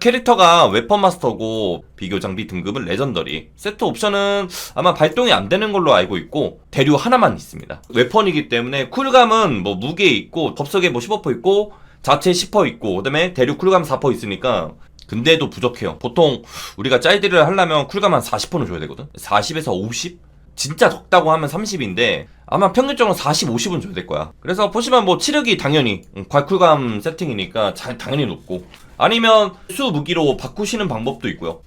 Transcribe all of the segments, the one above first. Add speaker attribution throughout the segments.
Speaker 1: 캐릭터가 웨펀 마스터고 비교 장비 등급은 레전더리. 세트 옵션은 아마 발동이 안 되는 걸로 알고 있고 대류 하나만 있습니다. 웨펀이기 때문에 쿨감은 뭐 무게 있고 법석에 뭐 15% 있고 자체 10% 있고 그다음에 대류 쿨감 4% 있으니까 근데도 부족해요. 보통 우리가 짤디를 하려면 쿨감 한 40%는 줘야 되거든. 40에서 50? 진짜 적다고 하면 30인데 아마 평균적으로 40, 50은 줘야 될 거야. 그래서 보시면 뭐 치력이 당연히 음, 괄쿨감 세팅이니까 자- 당연히 높고 아니면 수 무기로 바꾸시는 방법도 있고요.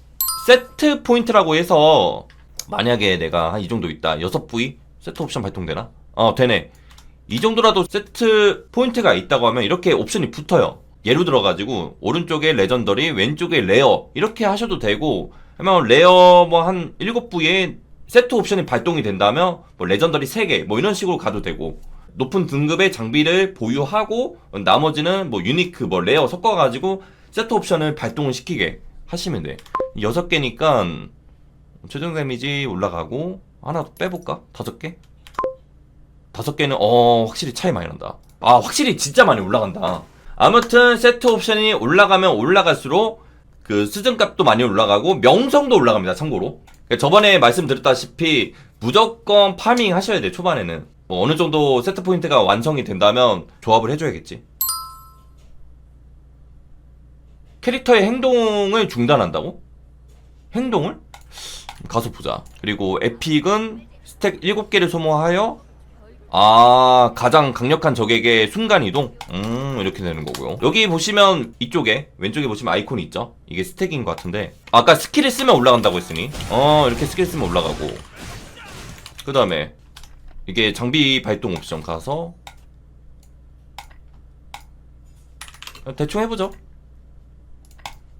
Speaker 1: 세트 포인트라고 해서 만약에 내가 한 이 정도 있다. 6부위 세트 옵션 발동되나? 어, 되네. 이 정도라도 세트 포인트가 있다고 하면 이렇게 옵션이 붙어요. 예로 들어가지고 오른쪽에 레전더리, 왼쪽에 레어 이렇게 하셔도 되고 아니면 레어 뭐 한 7부위에 세트 옵션이 발동이 된다면 뭐 레전더리 3개 뭐 이런 식으로 가도 되고 높은 등급의 장비를 보유하고 나머지는 뭐 유니크 뭐 레어 섞어가지고 세트 옵션을 발동을 시키게 하시면 돼. 6개니까 최종 데미지 올라가고 하나 빼볼까? 다섯 개? 다섯 개는 어 확실히 차이 많이 난다. 아 확실히 진짜 많이 올라간다. 아무튼 세트 옵션이 올라가면 올라갈수록 그 수준값도 많이 올라가고 명성도 올라갑니다. 참고로 저번에 말씀드렸다시피 무조건 파밍 하셔야 돼 초반에는 뭐 어느 정도 세트 포인트가 완성이 된다면 조합을 해줘야겠지. 캐릭터의 행동을 중단한다고? 행동을? 가서 보자. 그리고 에픽은 스택 7개를 소모하여 아 가장 강력한 적에게 순간이동? 음 이렇게 되는 거고요. 여기 보시면 이쪽에 왼쪽에 보시면 아이콘이 있죠? 이게 스택인 것 같은데. 아까 스킬을 쓰면 올라간다고 했으니. 어 이렇게 스킬 쓰면 올라가고. 그 다음에 이게 장비 발동 옵션 가서. 대충 해보죠.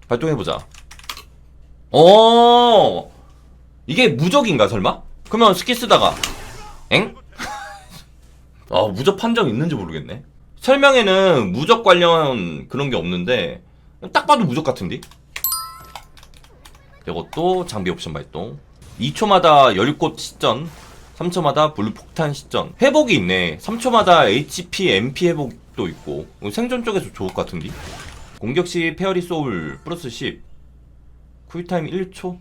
Speaker 1: 발동해보자. 어! 이게 무적인가 설마? 그러면 스킬 쓰다가 엥? 아 무적 판정 있는지 모르겠네. 설명에는 무적 관련 그런 게 없는데 딱 봐도 무적 같은데? 이것도 장비 옵션 발동. 2초마다 열꽃 시전 3초마다 블루 폭탄 시전 회복이 있네. 3초마다 HP, MP 회복도 있고. 이거 생존 쪽에서 좋을 것 같은데? 공격 시 페어리 소울 플러스 10 쿨타임 1초.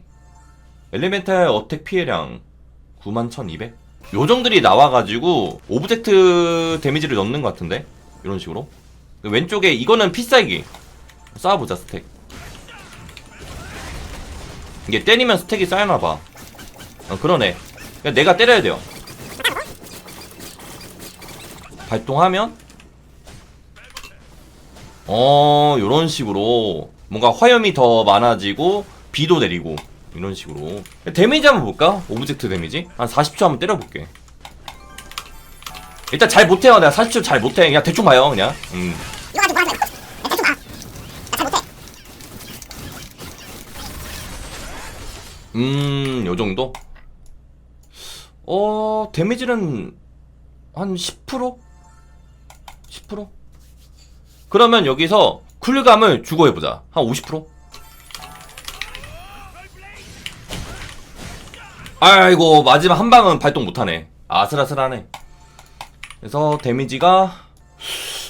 Speaker 1: 엘레멘탈 어택 피해량 91,200 요정들이 나와가지고 오브젝트 데미지를 넣는 것 같은데? 이런 식으로? 왼쪽에 이거는 피싸기. 쌓아보자 스택. 이게 때리면 스택이 쌓여나봐. 어, 그러네. 그러니까 내가 때려야 돼요. 발동하면? 어 요런 식으로 뭔가 화염이 더 많아지고 비도 내리고 이런 식으로 데미지 한번 볼까? 오브젝트 데미지? 한 40초 한번 때려볼게 일단 잘 못해요 내가 40초 잘 못해 그냥 대충 봐요 그냥 음. 음, 요 정도? 어, 데미지는 한 10%? 10%? 그러면 여기서 쿨감을 주고 해보자. 한 50%? 아이고, 마지막 한 방은 발동 못하네. 아슬아슬하네. 그래서 데미지가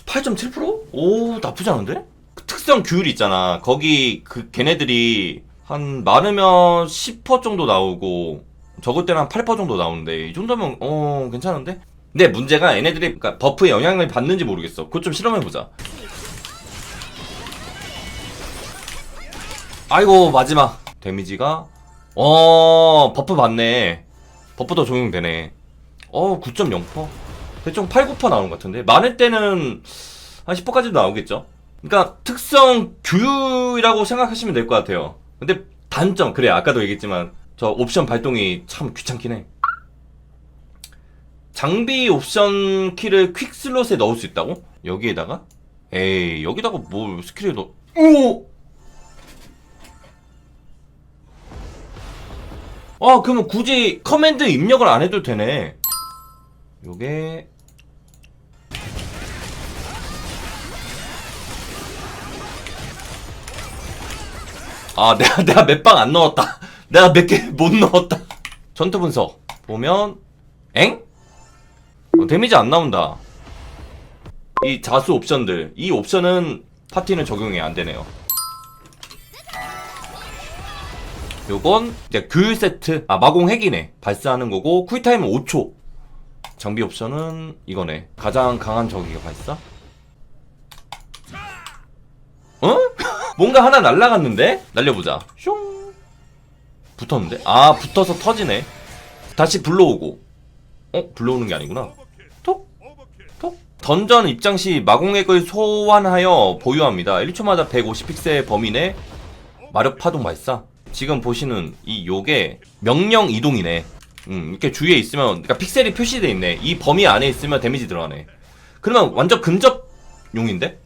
Speaker 1: 8.7%? 오, 나쁘지 않은데? 그 특성 규율 있잖아. 거기 그 걔네들이 한 많으면 10% 정도 나오고 적을 때는 한 8% 정도 나오는데 이 정도면 어 괜찮은데? 근데 문제가 얘네들이 그러니까 버프에 영향을 받는지 모르겠어. 그것 좀 실험해 보자. 아이고 마지막 데미지가 어 버프 받네. 버프도 적용되네. 어 9.0%. 대충 8, 9% 나오는 것 같은데 많을 때는 한 10%까지도 나오겠죠. 그러니까 특성 규율이라고 생각하시면 될 것 같아요. 근데 단점 그래 아까도 얘기했지만 저 옵션 발동이 참 귀찮긴 해. 장비 옵션 키를 퀵 슬롯에 넣을 수 있다고? 여기에다가? 에이 여기다가 뭐 스킬을 넣... 오! 아 그러면 굳이 커맨드 입력을 안 해도 되네. 요게 아, 내가, 내가 몇 방 안 넣었다. 내가 몇 개 못 넣었다. 전투 분석. 보면, 엥? 어, 데미지 안 나온다. 이 자수 옵션들. 이 옵션은 파티는 적용이 안 되네요. 요건 이제 교율 세트. 아 마공 핵이네. 발사하는 거고 쿨타임은 5초. 장비 옵션은 이거네. 가장 강한 저기가 발사? 어? 뭔가 하나 날라갔는데? 날려보자. 슝. 붙었는데? 아 붙어서 터지네. 다시 불러오고. 어? 불러오는 게 아니구나? 던전 입장 시 마공액을 소환하여 보유합니다. 1초마다 150픽셀 범위 내 마력 파동 발사 지금 보시는 이 요게 명령 이동이네. 음 이렇게 주위에 있으면 그러니까 픽셀이 표시돼 있네. 이 범위 안에 있으면 데미지 들어가네. 그러면 완전 근접용인데?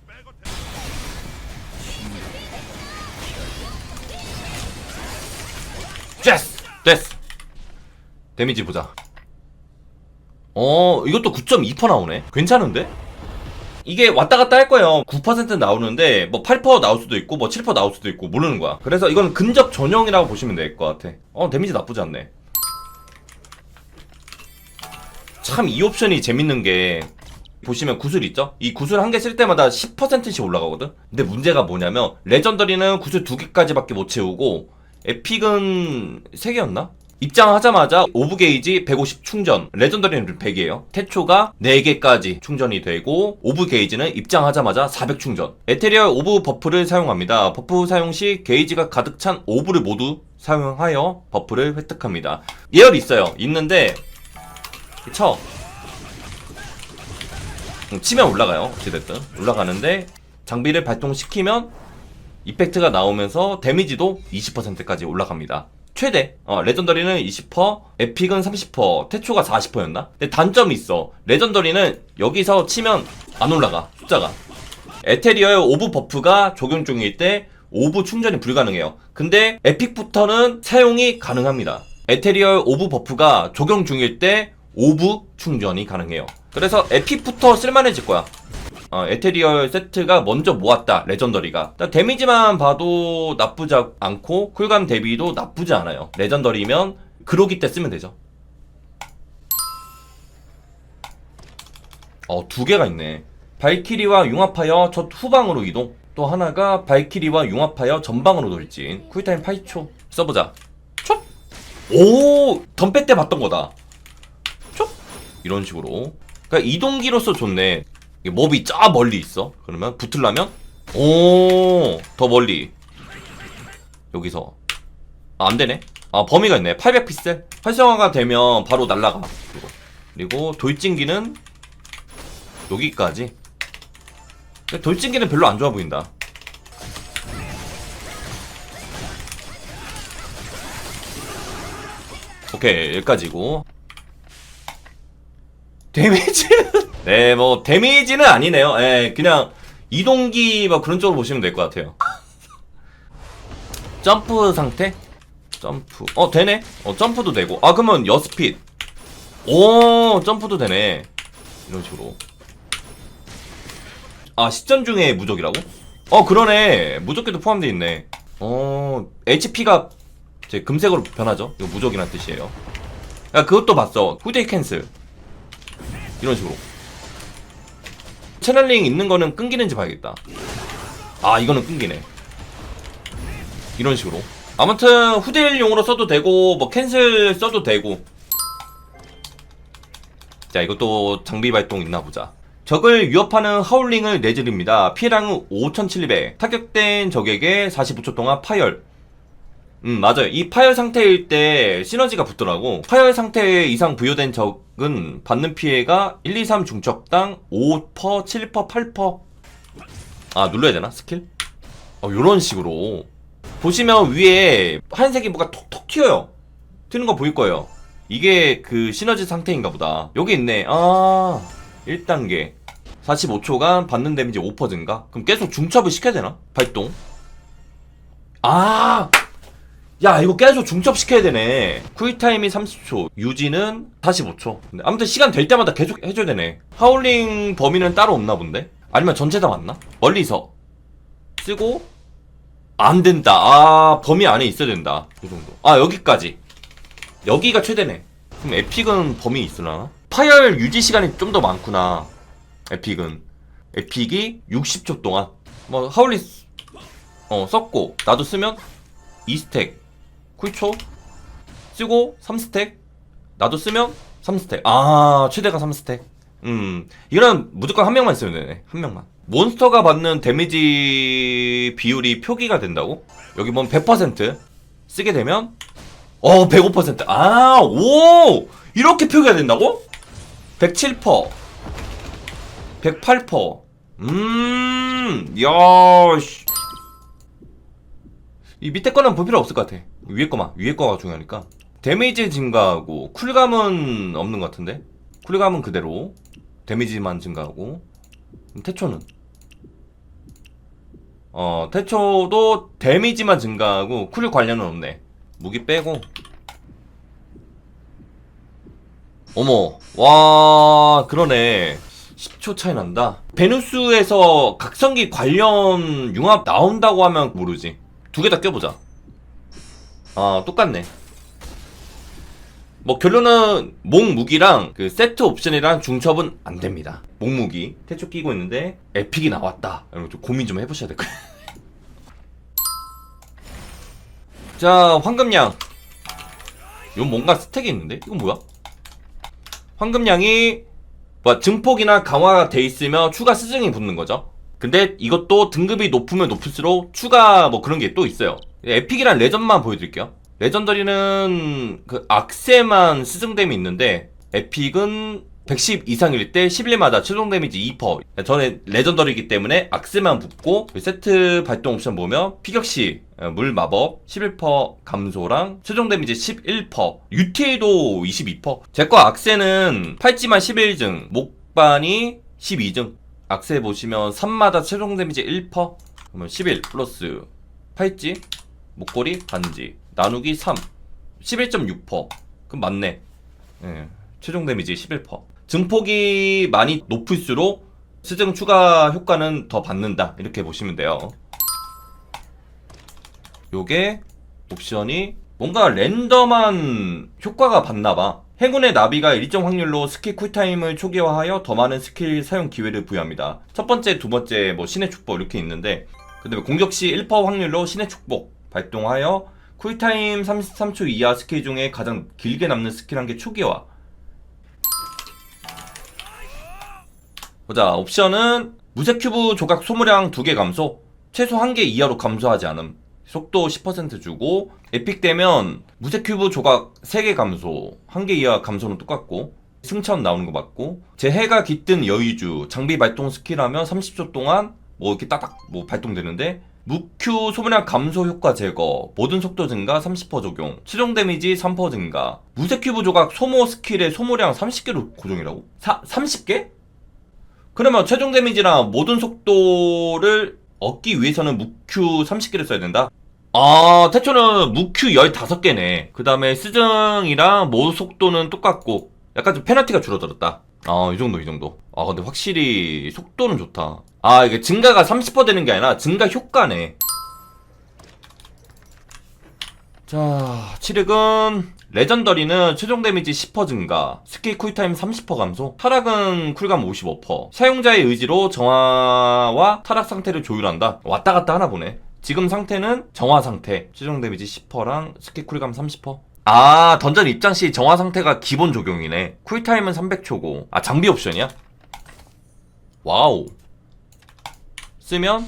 Speaker 1: 됐어! 됐어! 데미지 보자. 어 이것도 9.2% 나오네. 괜찮은데? 이게 왔다 갔다 할 거예요 9% 나오는데 뭐 8% 나올 수도 있고 뭐 7% 나올 수도 있고 모르는 거야 그래서 이건 근접 전용이라고 보시면 될 것 같아 어 데미지 나쁘지 않네 참 이 옵션이 재밌는 게 보시면 구슬 있죠? 이 구슬 한 개 쓸 때마다 10%씩 올라가거든? 근데 문제가 뭐냐면 레전더리는 구슬 두 개까지밖에 못 채우고 에픽은 3개였나? 입장하자마자 오브 게이지 150 충전, 레전더리는 100이에요. 태초가 4개까지 충전이 되고 오브 게이지는 입장하자마자 400 충전. 에테리얼 오브 버프를 사용합니다. 버프 사용 시 게이지가 가득 찬 오브를 모두 사용하여 버프를 획득합니다. 예열 있어요. 있는데 쳐. 음, 치면 올라가요. 어찌됐든. 올라가는데 장비를 발동시키면 이펙트가 나오면서 데미지도 20%까지 올라갑니다. 최대 어, 레전더리는 20%, 에픽은 30%, 태초가 40%였나? 근데 단점이 있어. 레전더리는 여기서 치면 안 올라가 숫자가. 에테리얼 오브 버프가 적용 중일 때 오브 충전이 불가능해요. 근데 에픽부터는 사용이 가능합니다. 에테리얼 오브 버프가 적용 중일 때 오브 충전이 가능해요. 그래서 에픽부터 쓸만해질 거야. 어, 에테리얼 세트가 먼저 모았다 레전더리가. 데미지만 봐도 나쁘지 않고 쿨감 대비도 나쁘지 않아요. 레전더리면 그로기 때 쓰면 되죠. 어 두 개가 있네. 발키리와 융합하여 첫 후방으로 이동. 또 하나가 발키리와 융합하여 전방으로 돌진. 쿨타임 8초. 써보자. 촉 오! 덤페 때 봤던 거다. 촉! 이런 식으로. 그러니까 이동기로서 좋네 몹이 저 멀리 있어. 그러면 붙으려면 오, 더 멀리. 여기서 아, 안 되네. 아, 범위가 있네. 800피셀. 활성화가 되면 바로 날라가. 그리고, 돌진기는 여기까지. 돌진기는 별로 안 좋아 보인다. 오케이, 여기까지고. 데미지는 네, 뭐 데미지는 아니네요. 예, 그냥 이동기 뭐 그런 쪽으로 보시면 될 것 같아요. 점프 상태? 점프. 어, 되네. 어, 점프도 되고. 아, 그러면 여스핏. 오, 점프도 되네. 이런 식으로. 아, 시전 중에 무적이라고? 어, 그러네. 무적기도 포함되어 있네. 어, HP가 제 금색으로 변하죠. 이거 무적이란 뜻이에요. 야, 그것도 봤어. 후데이 캔슬. 이런 식으로. 채널링 있는 거는 끊기는지 봐야겠다. 아, 이거는 끊기네. 이런 식으로. 아무튼 후딜용으로 써도 되고 뭐 캔슬 써도 되고. 자, 이것도 장비 발동 있나 보자. 적을 위협하는 하울링을 내지릅니다. 피해량은 5700. 타격된 적에게 45초 동안 파열. 음, 맞아요. 이 파열 상태일 때 시너지가 붙더라고. 파열 상태 이상 부여된 적은 받는 피해가 1, 2, 3 중첩당 5%, 7%, 8%. 아, 눌러야 되나? 스킬? 어, 요런 식으로. 보시면 위에 하얀색이 뭐가 톡톡 튀어요. 튀는 거 보일 거예요. 이게 그 시너지 상태인가 보다. 여기 있네. 아, 1단계. 45초간 받는 데미지 5% 증가? 그럼 계속 중첩을 시켜야 되나? 발동. 아! 야 이거 계속 중첩시켜야 되네. 쿨타임이 30초 유지는 45초. 근데 아무튼 시간 될 때마다 계속 해줘야 되네. 하울링 범위는 따로 없나 본데? 아니면 전체 다 맞나? 멀리서 쓰고 안 된다. 아 범위 안에 있어야 된다. 이 정도. 아 여기까지. 여기가 최대네. 그럼 에픽은 범위 있으나? 파열 유지 시간이 좀 더 많구나 에픽은. 에픽이 60초 동안. 뭐 하울링 어 썼고 나도 쓰면 2스택 쿨초 쓰고 3스택. 나도 쓰면 3스택. 아 최대가 3스택. 음 이거는 무조건 한 명만 쓰면 되네. 한 명만. 몬스터가 받는 데미지 비율이 표기가 된다고? 여기 보면 100% 쓰게 되면? 어 105%아오! 이렇게 표기가 된다고? 107% 108% 음, 야, 씨. 이 밑에 거는 볼 필요 없을 것 같아. 위에 거만, 위에 거가 중요하니까. 데미지 증가하고, 쿨감은 없는 것 같은데? 쿨감은 그대로. 데미지만 증가하고. 태초는? 어, 태초도 데미지만 증가하고, 쿨 관련은 없네. 무기 빼고. 어머, 와, 그러네. 10초 차이 난다. 베누스에서 각성기 관련 융합 나온다고 하면 모르지. 두 개 다 껴보자. 아, 똑같네. 뭐 결론은 목 무기랑 그 세트 옵션이랑 중첩은 안 됩니다. 목 무기 태초 끼고 있는데 에픽이 나왔다. 이런 거좀 고민 좀 해보셔야 될 거예요. 자, 황금양. 이건 뭔가 스택이 있는데? 이건 뭐야? 황금양이 뭐 증폭이나 강화가 돼 있으면 추가 스증이 붙는 거죠. 근데 이것도 등급이 높으면 높을수록 추가 뭐 그런 게 또 있어요. 에픽이란 레전만 보여드릴게요. 레전더리는 그 악세만 스증됨이 있는데 에픽은 110 이상일 때 11마다 최종 데미지 2%. 전에 레전더리기 때문에 악세만 붙고 그 세트 발동 옵션 보면 피격시 어, 물 마법 11% 감소랑 최종 데미지 11% UTA도 22%. 제거 악세는 팔찌만 11증, 목반이 12증. 악세 보시면 3마다 최종 데미지 1%. 그러면 11 플러스 팔찌, 목걸이, 반지 나누기 3 11.6% 그럼 맞네. 예, 최종 데미지 11% 증폭이 많이 높을수록 스증 추가 효과는 더 받는다. 이렇게 보시면 돼요. 요게 옵션이 뭔가 랜덤한 효과가 받나봐. 행운의 나비가 일정 확률로 스킬 쿨타임을 초기화하여 더 많은 스킬 사용 기회를 부여합니다. 첫 번째 두 번째 뭐 신의 축복 이렇게 있는데 근데 공격 시 1% 확률로 신의 축복 발동하여 쿨타임 33초 이하 스킬 중에 가장 길게 남는 스킬 한 개 초기화. 보자, 옵션은 무색 큐브 조각 소모량 2개 감소, 최소 1개 이하로 감소하지 않음. 속도 10% 주고, 에픽 되면 무색 큐브 조각 3개 감소, 1개 이하 감소는 똑같고, 승천 나오는 거 맞고, 재해가 깃든 여의주, 장비 발동 스킬하면 30초 동안 뭐 이렇게 딱딱 뭐 발동되는데, 무큐 소모량 감소 효과 제거, 모든 속도 증가 30% 적용, 최종 데미지 3% 증가, 무색 큐브 조각 소모 스킬의 소모량 30개로 고정이라고? 사, 30개? 그러면 최종 데미지랑 모든 속도를 얻기 위해서는 무큐 30개를 써야 된다? 아, 태초는 무큐 15개네. 그 다음에 스증이랑 모든 속도는 똑같고, 약간 좀 페널티가 줄어들었다. 아, 이 정도, 이 정도. 아, 근데 확실히 속도는 좋다. 아, 이게 증가가 30% 되는 게 아니라 증가 효과네. 자, 칠흑은 레전더리는 최종 데미지 10% 증가, 스킬 쿨타임 30% 감소, 타락은 쿨감 55%, 사용자의 의지로 정화와 타락 상태를 조율한다. 왔다 갔다 하나 보네. 지금 상태는 정화 상태, 최종 데미지 10%랑 스킬 쿨감 30%. 아, 던전 입장 시 정화 상태가 기본 적용이네. 쿨타임은 300초고. 아, 장비 옵션이야? 와우. 쓰면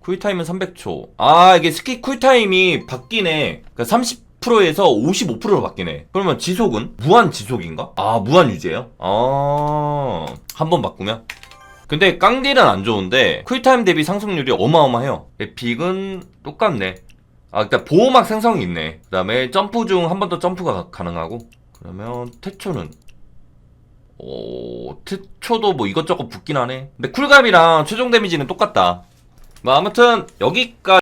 Speaker 1: 쿨타임은 300초. 아, 이게 스킬 쿨타임이 바뀌네. 그러니까 30%에서 55%로 바뀌네. 그러면 지속은? 무한 지속인가? 아, 무한 유지예요? 아, 한 번 바꾸면? 근데 깡딜은 안 좋은데 쿨타임 대비 상승률이 어마어마해요. 에픽은 똑같네. 아, 일단 보호막 생성이 있네. 그 다음에 점프 중 한 번 더 점프가 가- 가능하고. 그러면 태초는 오, 태초도 뭐 이것저것 붙긴 하네. 근데 쿨감이랑 최종 데미지는 똑같다. 뭐 아무튼 여기까지